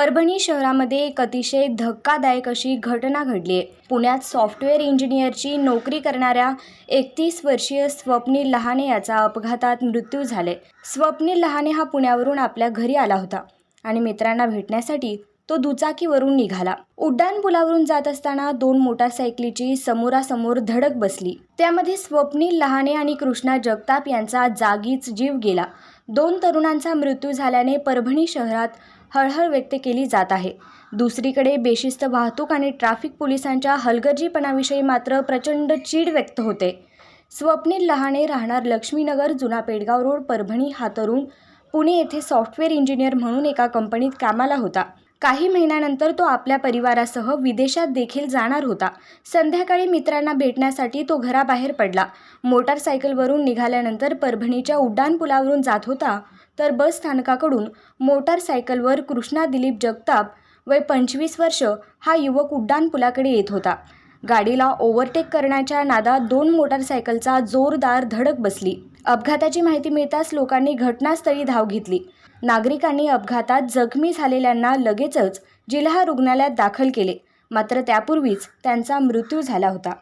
परभणी शहरामध्ये एक अतिशय धक्कादायक अशी घटना घडली आहे. पुण्यात सॉफ्टवेअर इंजिनियरची नोकरी करणाऱ्या एकतीस वर्षीय स्वप्नील लहाने याचा अपघातात मृत्यू झाले. स्वप्नील लहाने हा पुण्यावरून आपल्या घरी आला होता आणि मित्रांना भेटण्यासाठी तो दुचाकीवरून निघाला. उड्डाणपुलावरून जात असताना दोन मोटारसायकलीची समोरासमोर धडक बसली. त्यामध्ये स्वप्नील लहाने आणि कृष्णा जगताप यांचा जागीच जीव गेला. दोन तरुणांचा मृत्यू झाल्याने परभणी शहरात हळहळ व्यक्त केली जात आहे. दुसरीकडे बेशिस्त वाहतूक आणि ट्रॅफिक पोलिसांच्या हलगर्जीपणाविषयी मात्र प्रचंड चीड व्यक्त होते. स्वप्नील लहाने राहणार लक्ष्मीनगर जुना पेडगाव रोड परभणी हा तरुण पुणे येथे सॉफ्टवेअर इंजिनियर म्हणून एका कंपनीत कामाला होता. काही महिन्यानंतर तो आपल्या परिवारासह विदेशात देखील जाणार होता. संध्याकाळी मित्रांना भेटण्यासाठी तो घराबाहेर पडला. मोटारसायकलवरून निघाल्यानंतर परभणीच्या उड्डाणपुलावरून जात होता. तर बस स्थानकाकडून मोटारसायकलवर कृष्णा दिलीप जगताप वय पंचवीस वर्ष हा युवक उड्डाणपुलाकडे येत होता. गाडीला ओव्हरटेक करण्याच्या नादात दोन मोटारसायकलचा जोरदार धडक बसली. अपघाताची माहिती मिळताच लोकांनी घटनास्थळी धाव घेतली. नागरिकांनी अपघातात जखमी झालेल्यांना लगेचच जिल्हा रुग्णालयात दाखल केले. मात्र त्यापूर्वीच त्यांचा मृत्यू झाला होता.